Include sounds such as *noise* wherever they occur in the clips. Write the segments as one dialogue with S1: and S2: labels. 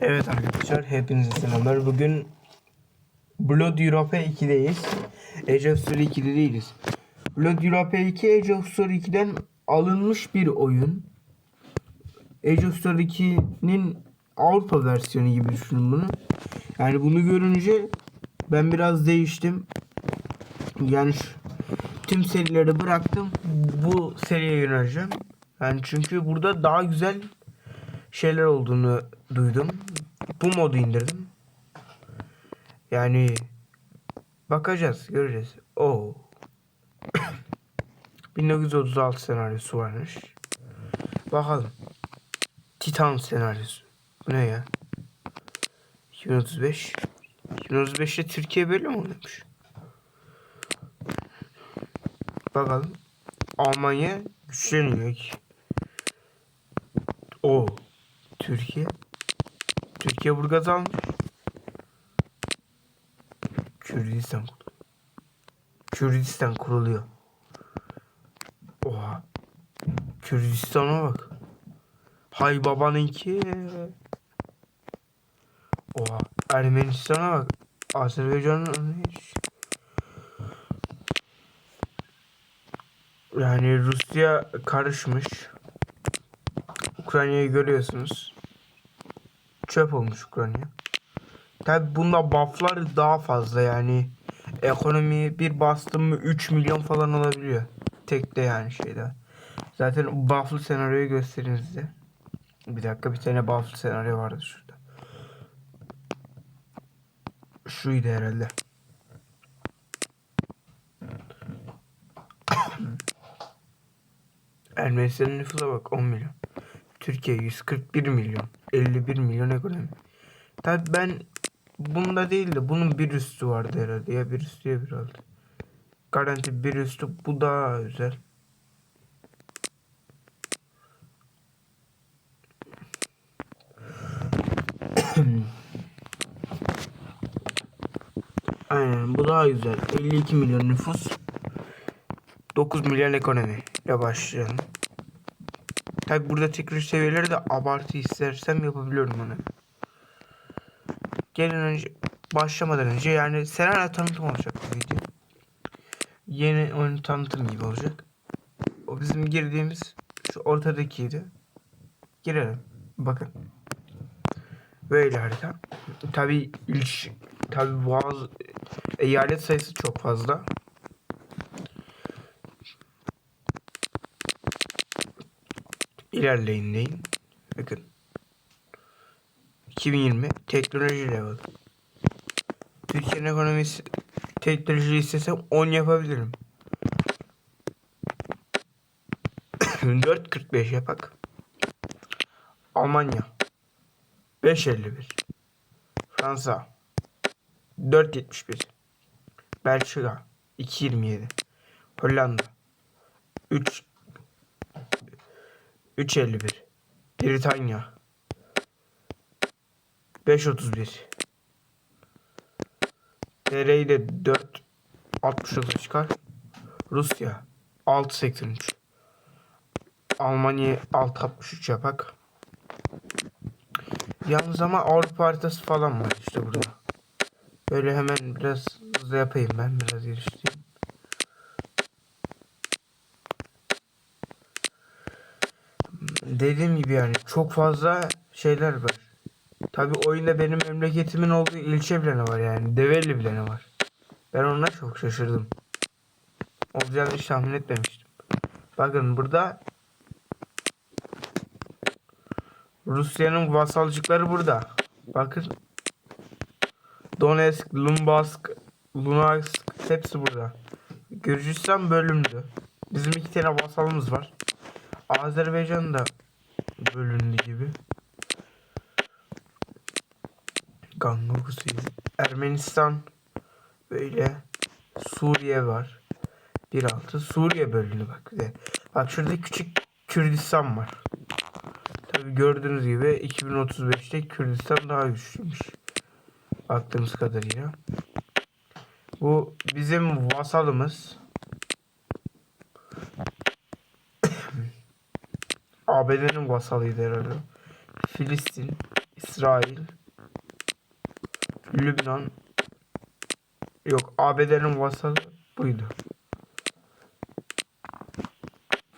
S1: Evet arkadaşlar hepinize selamlar. Bugün Blood Europa 2'deyiz. Age of Story 2'de değiliz. Blood Europa 2 Age of Story 2'den alınmış bir oyun. Age of Story 2'nin Avrupa versiyonu gibi düşünün bunu. Yani bunu görünce ben biraz değiştim. Yani şu- tüm serileri bıraktım. Bu seriye yöneleceğim. Yani çünkü burada daha güzel şeyler olduğunu duydum. Bu modu indirdim. Yani bakacağız, göreceğiz. Oo. *coughs* 1936 senaryosu varmış. Bakalım. Titan senaryosu. Bu ne ya? 2035. 2035'te Türkiye böyle mi oluyormuş? Bakalım. Almanya güçleniyor ki. O. Türkiye. Türkiye Burgaz almış. Kürdistan. Kürdistan kuruluyor. Oha. Kürdistan'a bak. Hay babanınki. Oha. Ermenistan'a bak. Azerbaycan'ın. Yani Rusya karışmış. Ukrayna'yı görüyorsunuz. Çöp olmuş Ukrayna. Tabi bunda bufflar daha fazla yani. Ekonomi bir bastım mı 3 milyon falan olabiliyor. Tek de yani şeyde. Zaten bufflı senaryoyu göstereyim size. Bir dakika bir tane bufflı senaryo vardı şurada. Şuydu herhalde. *coughs* Ermenistan'ın nüfusa bak 10 milyon. Türkiye 141 milyon. 51 milyon ekonomi. Tabi ben bunda değil de bunun bir üstü vardı herhalde. Ya bir üstü ya bir altı. Garanti bir üstü bu daha güzel. *coughs* Aynen bu daha güzel. 52 milyon nüfus. 9 milyon ekonomi ile başlayalım. Tabi burada tekrar seviyeleri de abartı istersem yapabiliyorum onu. Gelin önce başlamadan önce yani senaryo tanıtım olacak bu video. Yeni oyun tanıtım gibi olacak. O bizim girdiğimiz şu ortadakiydi. Girelim. Bakın. Böyle harita. Tabi ilk tabi bazı eyalet sayısı çok fazla. İlerleyin deyin. Bakın. 2020 teknoloji level. Türkiye'nin ekonomisi teknoloji istesem 10 yapabilirim. *coughs* 4.45 yapak. Almanya 5.51 Fransa 4.71 Belçika 2.27 Hollanda 3 3.51 Britanya 5.31 TR'yi de 4.69 çıkar. Rusya 6.83 Almanya 6.63 yapak. Yalnız ama Avrupa haritası falan var işte burada. Böyle hemen biraz hızlı yapayım ben biraz geliştireyim. Dediğim gibi yani çok fazla şeyler var. Tabi oyunda benim memleketimin olduğu ilçe ne var yani. Develi ne var. Ben ona çok şaşırdım. Olacağını hiç tahmin etmemiştim. Bakın burada Rusya'nın vasalcıkları burada. Bakın. Donetsk, Luhansk, Luhansk hepsi burada. Gürcistan bölündü. Bizim iki tane vasalımız var. Azerbaycan da bölündü gibi. Ganga Kusuyu. Ermenistan böyle Suriye var. 1.6 Suriye bölündü bak. Bak şurada küçük Kürdistan var. Tabi gördüğünüz gibi 2035'te Kürdistan daha güçlüymüş. Baktığımız kadarıyla. Bu bizim vasalımız. ABD'nin vasalıydı herhalde. Filistin, İsrail, Lübnan, yok ABD'nin vasalı buydu.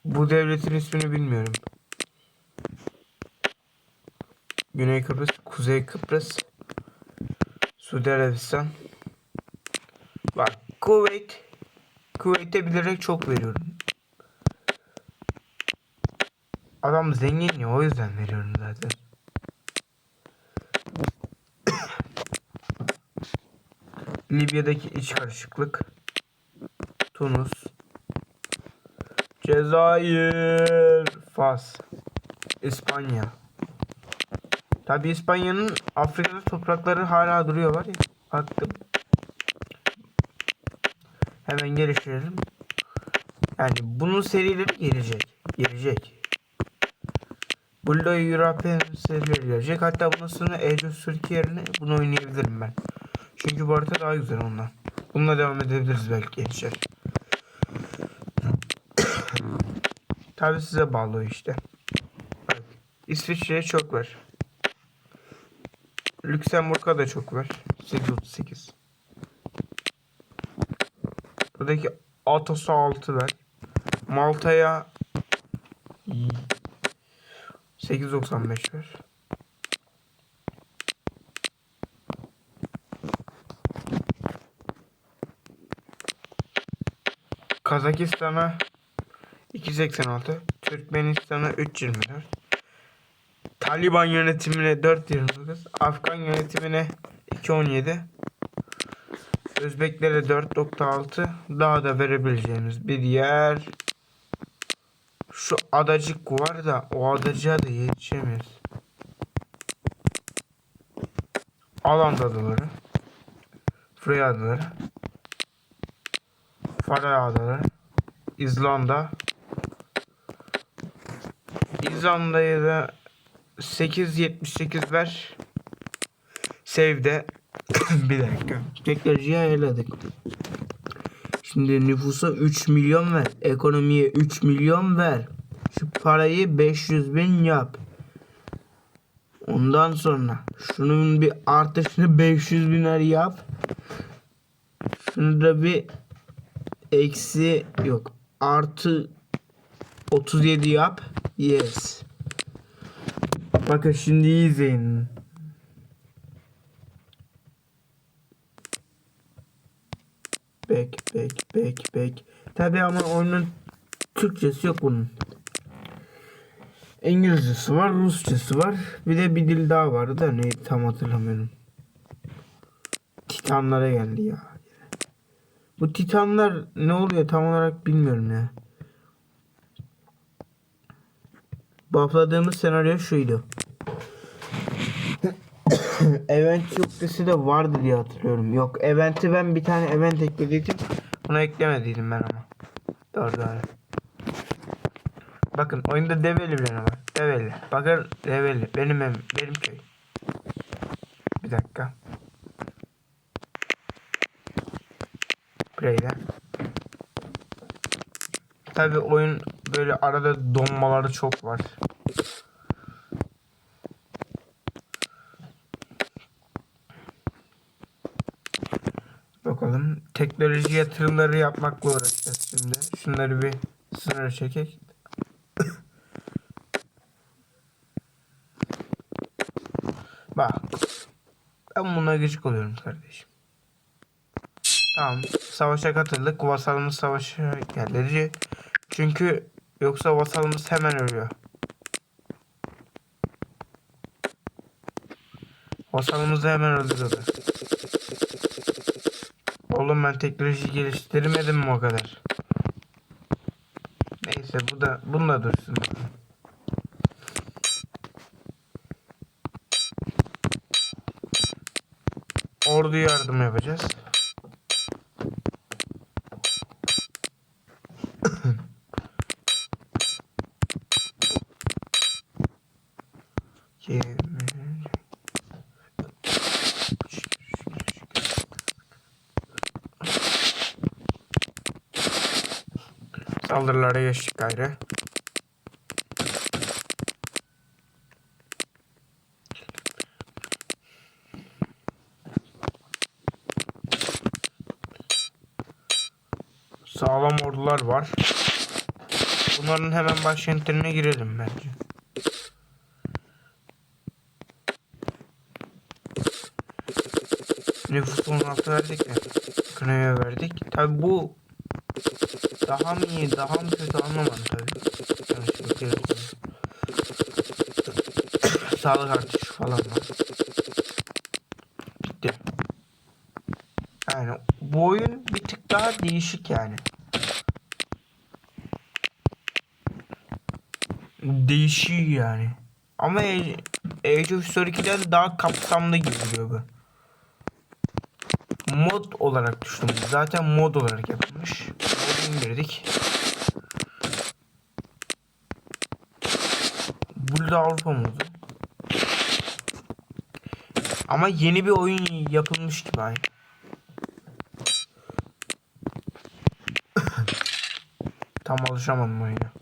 S1: Bu devletin ismini bilmiyorum. Güney Kıbrıs, Kuzey Kıbrıs, Suudi Arabistan. Bak Kuveyt. Kuveyt'e bilerek çok veriyorum. Adam zengin ya o yüzden veriyorum zaten. *coughs* Libya'daki iç karışıklık. Tunus. Cezayir. Fas. İspanya. Tabi İspanya'nın Afrika'da toprakları hala duruyor var ya. Baktım. Hemen geliştirelim. Yani bunun serileri gelecek. Gelecek. Bulldog European serileri gelecek. Hatta bunun sonra Age of Türkiye yerine bunu oynayabilirim ben. Çünkü bu harita daha güzel ondan. Bununla devam edebiliriz belki gençler. *coughs* Tabi size bağlı işte. Bak, İsviçre'ye çok var. Lüksemburg'a da çok var. 838. Buradaki Atos'a 6 ver. Malta'ya 895 ver. Kazakistan'a 286, Türkmenistan'a 324, Taliban yönetimine 4.29, Afgan yönetimine 2.17, Özbeklere 4.6, daha da verebileceğimiz bir yer. Şu adacık var da o adacığa da yetişemiyoruz. Aland adaları, Freya adaları, Faroe adaları, İzlanda, İzlanda'ya da 8.78 ver. Save'de *coughs* bir dakika. Teknolojiyi ayarladık. Şimdi nüfusa 3 milyon ver. Ekonomiye 3 milyon ver. Şu parayı 500 bin yap. Ondan sonra şunun bir artışını *laughs* 500 biner yap. Şunu da bir eksi yok artı 37 yap. Yes. Bakın şimdi izleyin. Bek bek bek bek. Tabi ama oyunun Türkçesi yok bunun. İngilizcesi var, Rusçası var. Bir de bir dil daha vardı da ne tam hatırlamıyorum. Titanlara geldi ya. Bu Titanlar ne oluyor tam olarak bilmiyorum ya. Buffladığımız senaryo şuydu. Event yüklesi de vardı diye hatırlıyorum. Yok eventi ben bir tane event eklediydim. Bunu eklemediydim ben ama. Doğru doğru. Bakın oyunda develi bile var. Develi. Bakın develi. Benim evim. Benim köy. Bir dakika. Play'de. Tabi oyun böyle arada donmaları çok var. Bakalım teknoloji yatırımları yapmakla uğraşacağız şimdi. Şunları bir sınır çekek. *coughs* Bak. Ben buna gıcık oluyorum kardeşim. Tamam. Savaşa katıldık. Vasalımız savaşa geldi. Çünkü yoksa vasalımız hemen ölüyor. Vasalımızı hemen öldürüyordu. Oğlum ben teknoloji geliştirmedim mi o kadar? Neyse bu da bununla dursun. Ordu yardım yapacağız. *coughs* Saldırılara geçtik gayrı. Sağlam ordular var. Bunların hemen başkentlerine girelim bence. Nüfus 16 verdik ya. Kınaya verdik. Tabi bu daha mı iyi, daha mı kötü anlamadım tabi. Yani şimdi telefonu. Sağlık artışı falan var. Bitti. Yani bu oyun bir tık daha değişik yani. Değişiyor yani. Ama Age of History 2'den daha kapsamlı gibi duruyor bu. Mod olarak düşündüm. Zaten mod olarak yapılmış. Modu indirdik. Burada Avrupa modu. Ama yeni bir oyun yapılmış gibi aynı. *coughs* Tam alışamadım oyuna.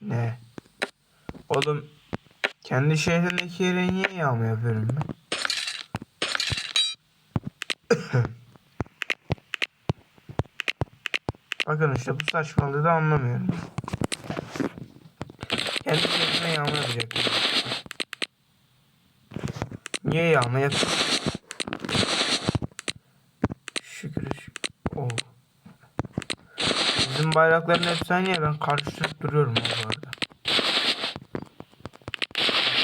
S1: Ne? Oğlum kendi şehrindeki yere niye yağma yapıyorum ben? İşte bu saçmalığı da anlamıyorum. Kendi şehrine yağma yapacaktım. Niye yağma yap? Şükür şükür. Oh. Bizim bayrakların hepsi ya ben karıştırıp duruyorum ha bu arada.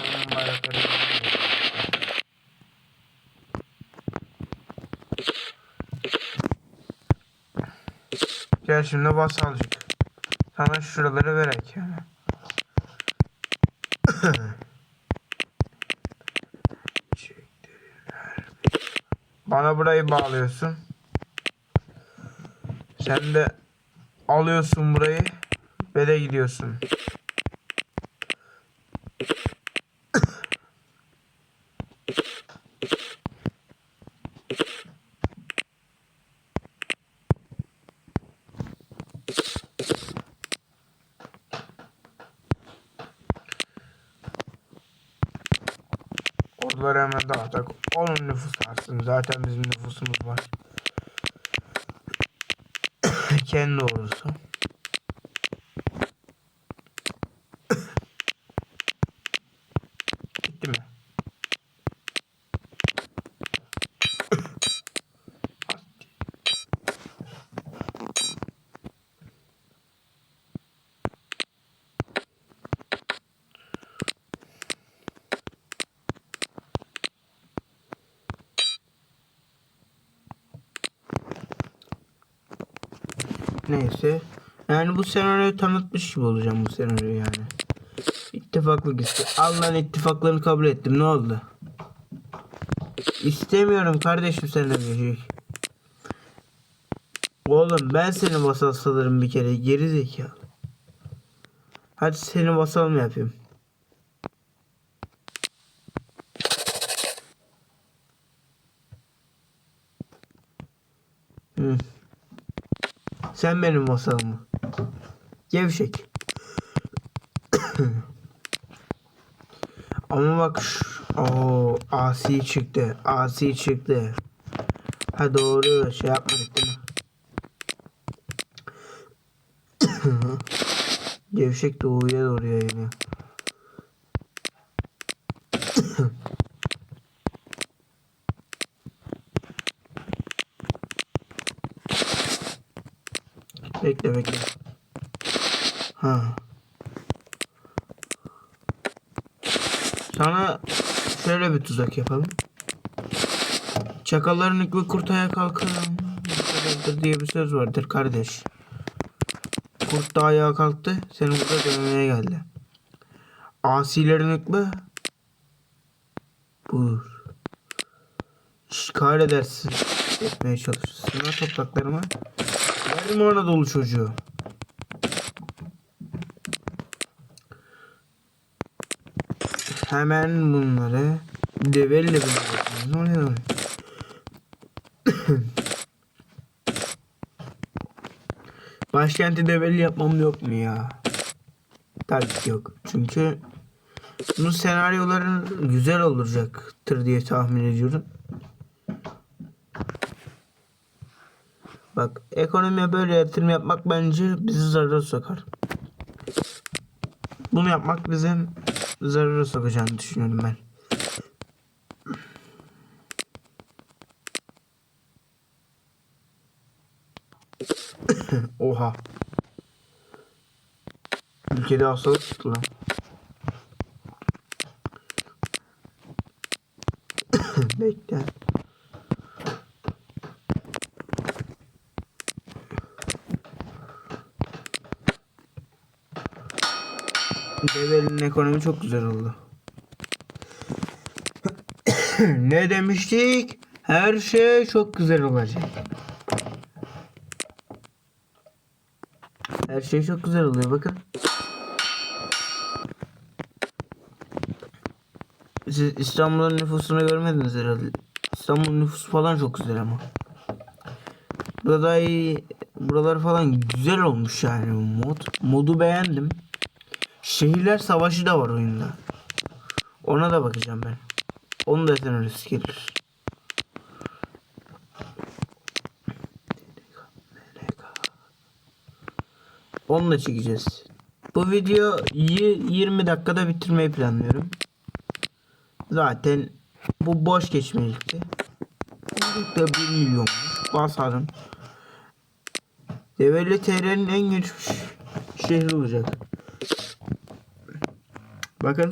S1: Bakalım bayrakları Şimdi basalcık. Sana şuraları verek yani. *coughs* Bana burayı bağlıyorsun. Sen de alıyorsun burayı ve de gidiyorsun. Hemen dağıtak. Onun nüfusu artsın. Zaten bizim nüfusumuz var. *coughs* Kendi ordusu. Gitti mi? Neyse. Yani bu senaryoyu tanıtmış gibi olacağım bu senaryoyu yani. İttifaklık iste. Allah'ın ittifaklarını kabul ettim. Ne oldu? İstemiyorum kardeşim seninle şey. Oğlum ben seni vasal sanırım bir kere. Geri zekalı. Hadi seni vasal mı yapayım? Hı. Sen benim vasalım mı? Gevşek. *coughs* Ama bak o asi çıktı. Asi çıktı. Ha doğru şey yapmadık değil mi? *coughs* Gevşek doğuya doğru yayılıyor. bekle bekle. Ha. Sana şöyle bir tuzak yapalım. Çakalların hükmü kurt ayağa kalkar. diye bir söz vardır kardeş. Kurt da ayağa kalktı. Seni burada dövmeye geldi. Asilerin hükmü buyur. İşgal edersin. Etmeye çalışırsın. Sınır topraklarıma. Verme Anadolu çocuğu. Hemen bunları develle bırakıyorsunuz. Ne oluyor? Başkenti develi yapmam yok mu ya? Tabii yok. Çünkü bunun senaryoların güzel olacaktır diye tahmin ediyorum. Bak ekonomiye böyle yatırım yapmak bence bizi zarara sokar. Bunu yapmak bizim zarara sokacağını düşünüyorum ben. *laughs* Oha. Ülkede hastalık çıktı lan. *laughs* Bekle. Develerin ekonomi çok güzel oldu. *coughs* ne demiştik? Her şey çok güzel olacak. Şey çok güzel oluyor bakın. Siz İstanbul'un nüfusunu görmediniz herhalde. İstanbul'un nüfusu falan çok güzel ama. Burada iyi, buralar falan güzel olmuş yani mod. Modu beğendim. Şehirler savaşı da var oyunda. Ona da bakacağım ben. Onu da senaryosu gelir. Onu da çekeceğiz. Bu videoyu 20 dakikada bitirmeyi planlıyorum. Zaten bu boş geçmelikti. Da 1 milyonmuş. Basalım. Develi TR'nin en gelişmiş şehri olacak. Bakın.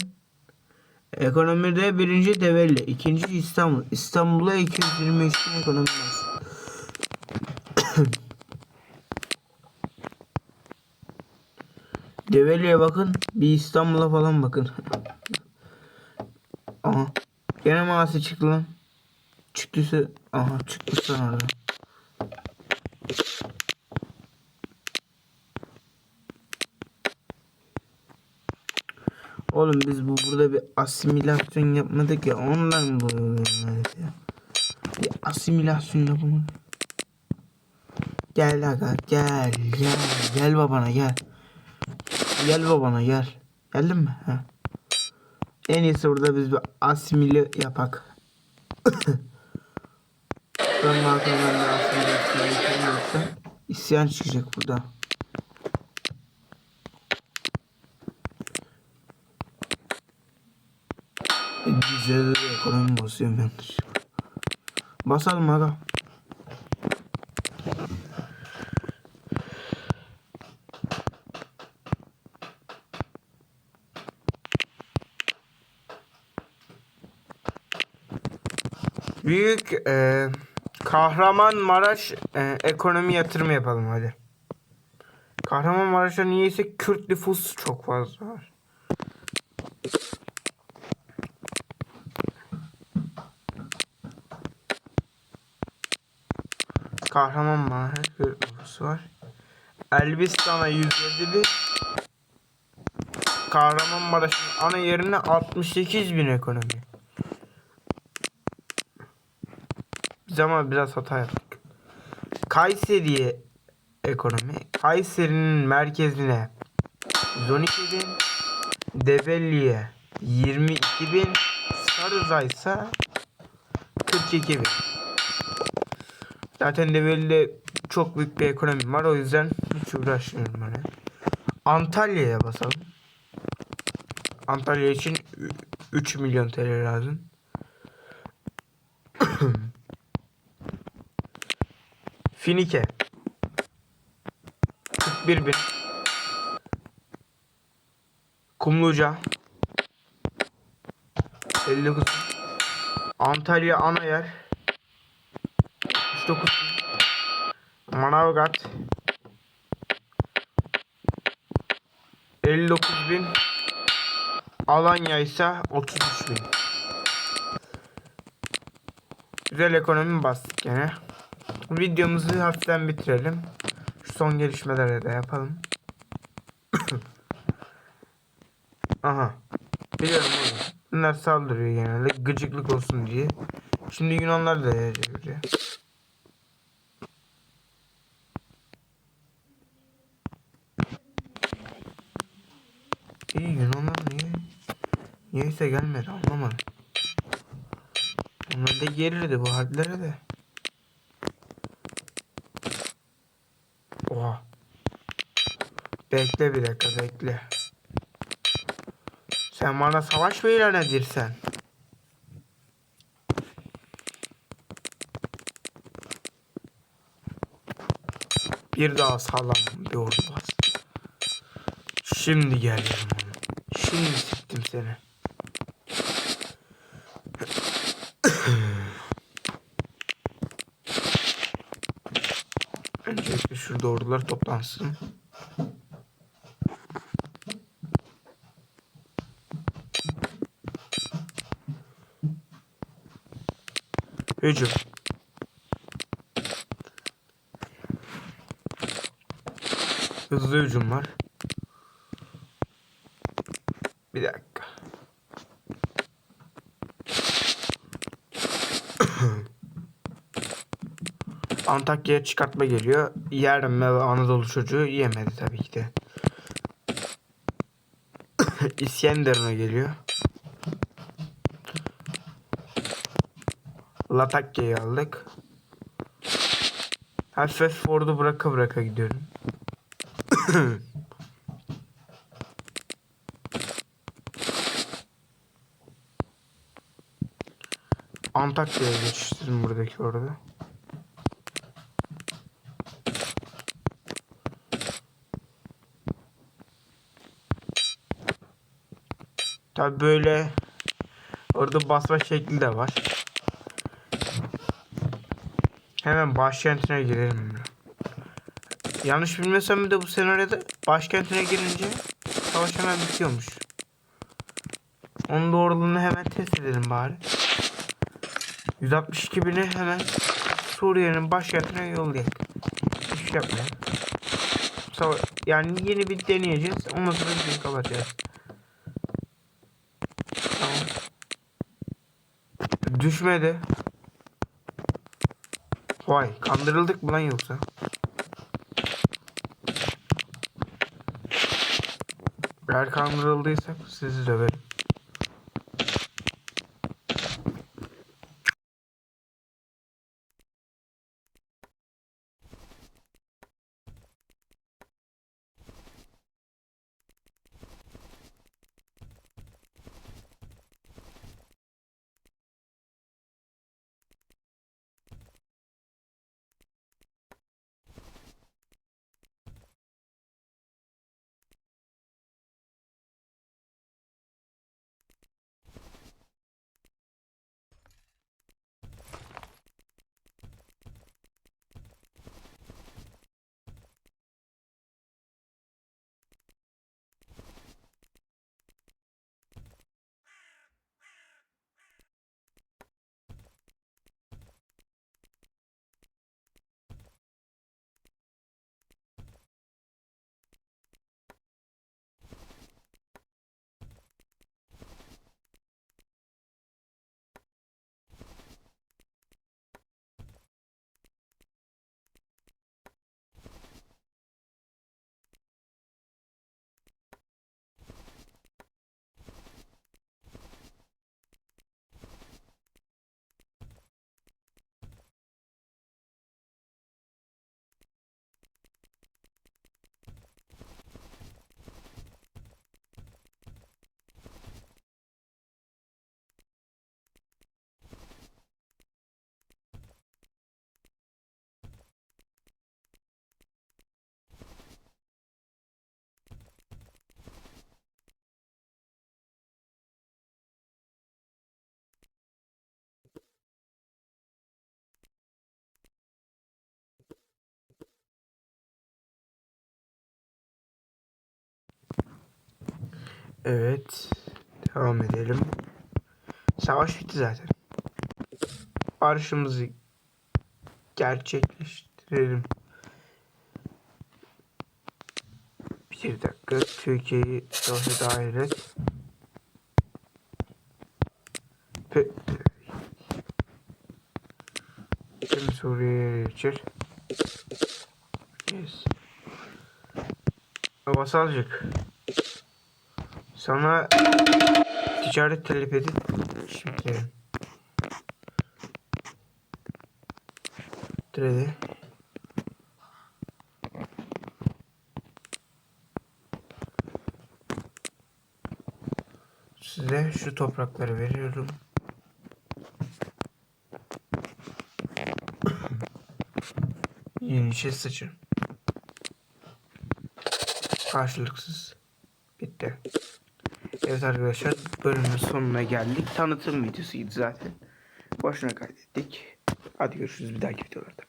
S1: Ekonomide birinci Develi, ikinci İstanbul. İstanbul'a 223 bin ekonomi Develi'ye bakın. Bir İstanbul'a falan bakın. Aha. Gene mağazası çıktı lan. Çıktıysa aha çıktı sana. Oğlum biz bu burada bir asimilasyon yapmadık ya ondan bu oluyor ya. Bir asimilasyon yapamadık. Gel aga gel gel gel babana gel. Gel babana gel. Geldin mi? Ha. En iyisi burada biz bir asimile yapak. *coughs* ben arkamdan da yapamıyorsam isyan çıkacak burada. Güzel ekonomi basıyorum yanlış. Basalım aga. Büyük e, Kahramanmaraş e, ekonomi yatırımı yapalım hadi. Kahramanmaraş'ta niyeyse Kürt nüfusu çok fazla var. Kahramanmaraş Kürt nüfusu var. Elbistan'a 151 Kahramanmaraş'ın ana yerine 68 bin ekonomi. Biz ama biraz hata yaptık. Kayseri'ye ekonomi. Kayseri'nin merkezine 112 bin. Develi'ye 22 bin. Sarıza ise 42 bin. Zaten Develi'de çok büyük bir ekonomi var. O yüzden hiç uğraşmıyorum hani. Antalya'ya basalım. Antalya için 3 milyon TL lazım. Finike. 41 bin Kumluca. 59 Antalya ana yer 69 bin Manavgat 59 bin. Alanya ise 33 bin. Güzel ekonomi bastık gene. Videomuzu hafiften bitirelim. Şu son gelişmeleri de yapalım. *coughs* Aha. Biliyorum. Bunlar saldırıyor genelde. Gıcıklık olsun diye. Şimdi Yunanlar da yayacak. İyi Yunanlar niye? Niyeyse gelmedi anlamadım. Onlar da gelirdi bu harplere de. Bekle bir dakika bekle. Sen bana savaş mı ilan edirsen? Bir daha sağlam bir ordu bas. Şimdi gel yanıma. Şimdi siktim seni. Öncelikle şurada ordular toplansın. Hücum. Hızlı hücum var. Bir dakika. *coughs* Antakya'ya çıkartma geliyor. Yerim ve Anadolu çocuğu yemedi tabii ki de. *coughs* İskenderun'a geliyor. Latakya'yı aldık. Hafif hafif ordu bıraka bıraka gidiyorum. *coughs* Antakya'ya geçiştirdim buradaki orada. Tabi böyle orada basma şekli de var. Hemen başkentine girelim. Yanlış bir de bu senaryoda başkentine girince savaş hemen bitiyormuş. Onun doğruluğunu hemen test edelim bari. 162 bini hemen Suriye'nin başkentine yollayalım. Hiç yapmayalım. Sava yani yeni bir deneyeceğiz. Ondan sonra bir kapatacağız. Tamam. Düşmedi. Vay kandırıldık mı lan yoksa? Eğer kandırıldıysak sizi döverim. Evet. Devam edelim. Savaş bitti zaten. Barışımızı gerçekleştirelim. Bir dakika. Türkiye'yi savaşa dahil et. Pe Tüm Suriye'ye geçir. Yes. Vasalcık. Sana ticaret talep edip şimdi Trade. Size şu toprakları veriyorum. *coughs* Yeni şey saçı. Karşılıksız. Bitti. Evet arkadaşlar bölümün sonuna geldik. Tanıtım videosuydu zaten. Boşuna kaydettik. Hadi görüşürüz bir dahaki videolarda.